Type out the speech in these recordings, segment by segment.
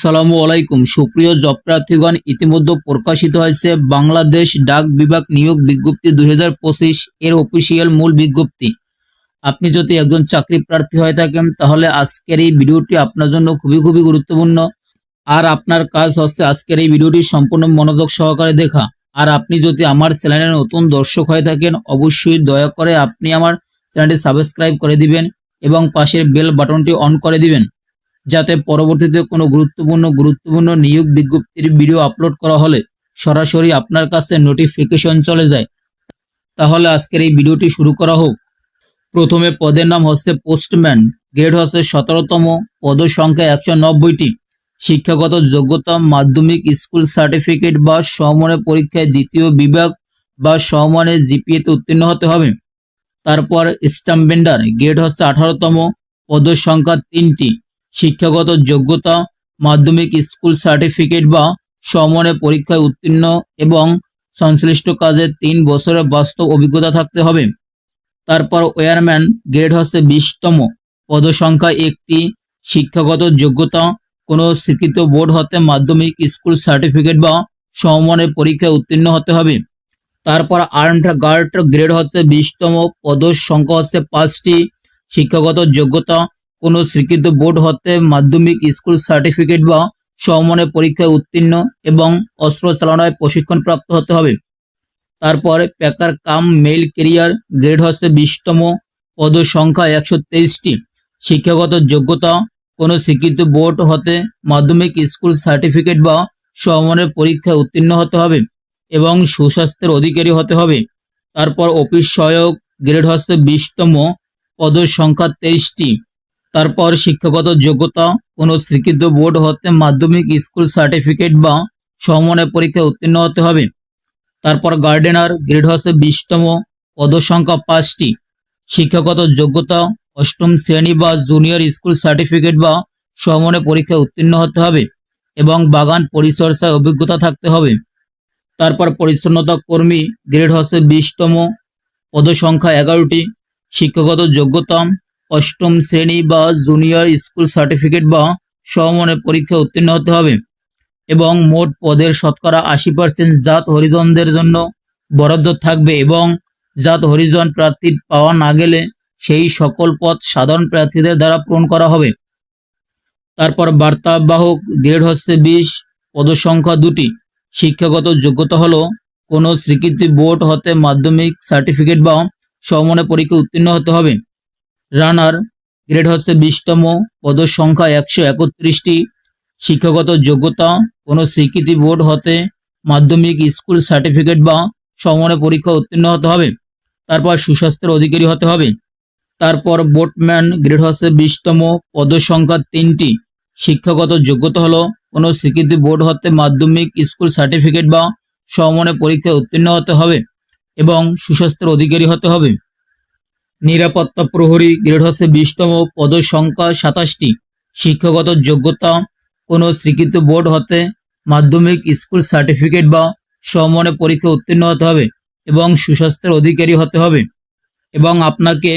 আসসালামু আলাইকুম। সুপ্রিয় জব প্রার্থীগণ ইতিমধ্যে প্রকাশিত হয়েছে বাংলাদেশ ডাক বিভাগ নিয়োগ বিজ্ঞপ্তি দুই হাজার পঁচিশ এর অফিসিয়াল মূল বিজ্ঞপ্তি। আপনি যদি একজন চাকরি প্রার্থী হয়ে থাকেন, তাহলে আজকের এই ভিডিওটি আপনার জন্য খুবই খুবই গুরুত্বপূর্ণ। আর আপনার কাজ হচ্ছে আজকের এই ভিডিওটি সম্পূর্ণ মনোযোগ সহকারে দেখা। আর আপনি যদি আমার চ্যানেলে নতুন দর্শক হয়ে থাকেন, অবশ্যই দয়া করে আপনি আমার চ্যানেলটি সাবস্ক্রাইব করে দিবেন এবং পাশের বেল বাটনটি অন করে দিবেন। যাতে পরবর্তীতে কোনো গুরুত্বপূর্ণ গুরুত্বপূর্ণ নিয়োগ বিজ্ঞপ্তির ভিডিও আপলোড করা হলে সরাসরি আপনার কাছে নোটিফিকেশন চলে যায়। তাহলে আজকের এই ভিডিওটি শুরু করা হোক। প্রথমে পদের নাম হচ্ছে পোস্টম্যান গ্রেড হচ্ছে সতেরোতম, পদ সংখ্যা একশো নব্বইটি। শিক্ষাগত যোগ্যতা, মাধ্যমিক স্কুল সার্টিফিকেট বা সমমানের পরীক্ষায় দ্বিতীয় বিভাগ বা সমমানের জিপিএতে উত্তীর্ণ হতে হবে। তারপর স্টাম্প গ্রেড হচ্ছে আঠারোতম পদ সংখ্যা তিনটি। শিক্ষাগত যোগ্যতা, মাধ্যমিক স্কুল সার্টিফিকেট বা সমমানের পরীক্ষায় উত্তীর্ণ এবং সংশ্লিষ্ট কাজে তিন বছরের বাস্তব অভিজ্ঞতা থাকতে হবে। তারপর ওয়ারম্যান গ্রেড হচ্ছে বিশতম। পদসংখ্যা একটি। শিক্ষাগত যোগ্যতা, কোনো স্বীকৃত বোর্ড হতে মাধ্যমিক স্কুল সার্টিফিকেট বা সমমানের পরীক্ষায় উত্তীর্ণ হতে হবে। তারপর আর্মড গার্ড গ্রেড হচ্ছে বিশতম। পদ সংখ্যা হচ্ছে পাঁচটি। শিক্ষাগত যোগ্যতা কোনো স্বীকৃত বোর্ড হতে মাধ্যমিক স্কুল সার্টিফিকেট বা সমমানের পরীক্ষায় উত্তীর্ণ এবং অস্ত্র চালনায় প্রশিক্ষণ প্রাপ্ত হতে হবে। তারপর packer cum mail carrier grade হচ্ছে বিশতম পদ সংখ্যা একশো তেইশটি। শিক্ষাগত যোগ্যতা, কোনো স্বীকৃত বোর্ড হতে মাধ্যমিক স্কুল সার্টিফিকেট বা সমমানের পরীক্ষায় উত্তীর্ণ হতে হবে এবং সুস্বাস্থ্যের অধিকারী হতে হবে। তারপর অফিস সহায়ক গ্রেড হচ্ছে বিশতম পদ সংখ্যা তেইশটি। তারপর শিক্ষাগত যোগ্যতা কোনো স্বীকৃত বোর্ড হতে মাধ্যমিক স্কুল সার্টিফিকেট বা সমমানের পরীক্ষায় উত্তীর্ণ হতে হবে। তারপর গার্ডেনার গ্রেড হচ্ছে বিশতম পদসংখ্যা পাঁচটি। শিক্ষাগত যোগ্যতা অষ্টম শ্রেণি বা জুনিয়র স্কুল সার্টিফিকেট বা সমমানের পরীক্ষায় উত্তীর্ণ হতে হবে এবং বাগান পরিচর্যায় অভিজ্ঞতা থাকতে হবে। তারপর পরিচ্ছন্নতা কর্মী গ্রেড হচ্ছে বিশতম পদসংখ্যা এগারোটি। শিক্ষাগত যোগ্যতা অষ্টম শ্রেণি বা জুনিয়র স্কুল সার্টিফিকেট বা সমমানের পরীক্ষায় উত্তীর্ণ হতে হবে এবং মোট পদের শতকরা আশি পার্সেন্ট জাত হরিজনদের জন্য বরাদ্দ থাকবে এবং জাত হরিজন প্রার্থীর পাওয়া না গেলে সেই সকল পদ সাধারণ প্রার্থীদের দ্বারা পূরণ করা হবে। তারপর বার্তাবাহক গ্রেড হচ্ছে বিশ, পদসংখ্যা দুটি। শিক্ষাগত যোগ্যতা হলো কোনো স্বীকৃতি বোর্ড হতে মাধ্যমিক সার্টিফিকেট বা সমমানের পরীক্ষা উত্তীর্ণ হতে হবে। রানার গ্রেড হচ্ছে বিশতম পদের সংখ্যা একশো একত্রিশটি, শিক্ষাগত যোগ্যতা কোনো স্বীকৃতি বোর্ড হতে মাধ্যমিক, স্কুল সার্টিফিকেট বা সমমানের পরীক্ষা উত্তীর্ণ হতে হবে। তারপর সুস্বাস্থ্যের অধিকারী হতে হবে। তারপর বোটম্যান গ্রেড হচ্ছে বিশতম পদের সংখ্যা তিনটি, শিক্ষাগত যোগ্যতা হলো কোনো স্বীকৃতি বোর্ড হতে মাধ্যমিক, স্কুল সার্টিফিকেট বা সমমানের পরীক্ষায় উত্তীর্ণ হতে হবে এবং সুস্বাস্থ্যের অধিকারী হতে হবে। নিরাপত্তা প্রহরী গ্রেড হচ্ছে বিশতম পদের সংখ্যা সাতাশটি। শিক্ষাগত যোগ্যতা, কোনো স্বীকৃত বোর্ড হতে মাধ্যমিক স্কুল সার্টিফিকেট বা সমমানের পরীক্ষা উত্তীর্ণ হতে হবে এবং সুস্বাস্থ্যের অধিকারী হতে হবে এবং আপনাকে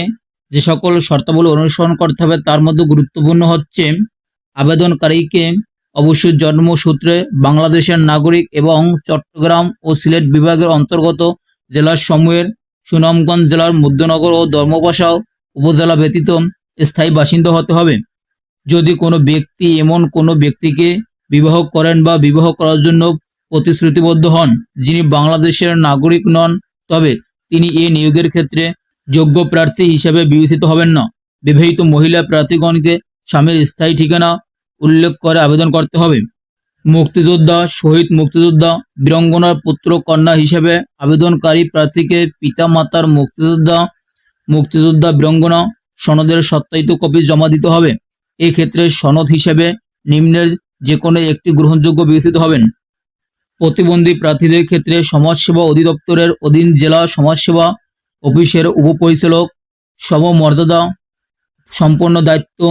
যে সকল শর্তাবলী অনুসরণ করতে হবে তার মধ্যে গুরুত্বপূর্ণ হচ্ছে আবেদনকারীকে অবশ্যই জন্মসূত্রে বাংলাদেশের নাগরিক এবং চট্টগ্রাম ও সিলেট বিভাগের অন্তর্গত জেলার সমূহের সুনামগঞ্জ জেলার মধ্যনগর ও ধর্মপাশা উপজেলা ব্যতীত স্থায়ী বাসিন্দা হতে হবে। যদি কোনো ব্যক্তি এমন কোনো ব্যক্তিকে বিবাহ করেন বা বিবাহ করার জন্য প্রতিশ্রুতিবদ্ধ হন, যিনি বাংলাদেশের নাগরিক নন, তবে তিনি এ নিয়োগের ক্ষেত্রে যোগ্য প্রার্থী হিসেবে বিবেচিত হবেন না। বিবাহিত মহিলা প্রার্থীগণকে স্বামীর স্থায়ী ঠিকানা উল্লেখ করে আবেদন করতে হবে। মুক্তিযোদ্ধা, শহীদ মুক্তিযোদ্ধা, বীরঙ্গনার পুত্র, কন্যা হিসেবে আবেদনকারী প্রার্থীকে পিতা মাতার মুক্তিযোদ্ধা মুক্তিযোদ্ধা বীরঙ্গনা সনদের সত্যায়িত কপি জমা দিতে হবে। এক্ষেত্রে সনদ হিসেবে নিম্নের যে কোনো একটি গ্রহণযোগ্য বিবেচিত হবেন। প্রতিবন্ধী প্রার্থীদের ক্ষেত্রে সমাজসেবা অধিদপ্তরের অধীন জেলা সমাজসেবা অফিসের উপপরিচালক, সমমর্যাদা, সম্পন্ন দায়িত্ব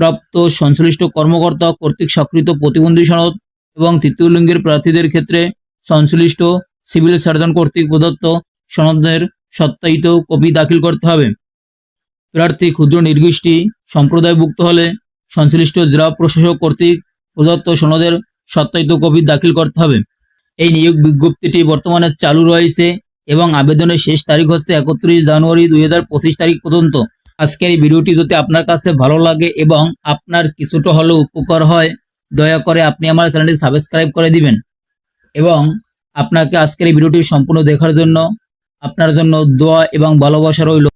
প্রাপ্ত সংশ্লিষ্ট কর্মকর্তা কর্তৃক স্বাক্ষরিত প্রতিবন্ধী সনদ এবং তৃতীয় লিঙ্গের প্রার্থীদের ক্ষেত্রে সংশ্লিষ্ট সিভিল সার্জন কর্তৃক প্রদত্ত সনদের সত্যায়িত কপি দাখিল করতে হবে। প্রার্থী ক্ষুদ্র নির্গোষ্ঠী সম্প্রদায়ভুক্ত হলে সংশ্লিষ্ট জেলা প্রশাসক কর্তৃক প্রদত্ত সনদের সত্যায়িত কপি দাখিল করতে হবে। এই নিয়োগ বিজ্ঞপ্তিটি বর্তমানে চালু রয়েছে এবং আবেদনের শেষ তারিখ হচ্ছে একত্রিশ জানুয়ারি দুই হাজার পঁচিশ তারিখ পর্যন্ত। আজকের এই ভিডিওটি যদি আপনার কাছে ভালো লাগে এবং আপনার কিছুটা হলেও উপকার হয়, দয়া করে আপনি আমার চ্যানেলটি সাবস্ক্রাইব করে দিবেন। এবং আপনাকে আজকের এই ভিডিওটি সম্পূর্ণ দেখার জন্য আপনার জন্য দোয়া এবং ভালোবাসা রইল।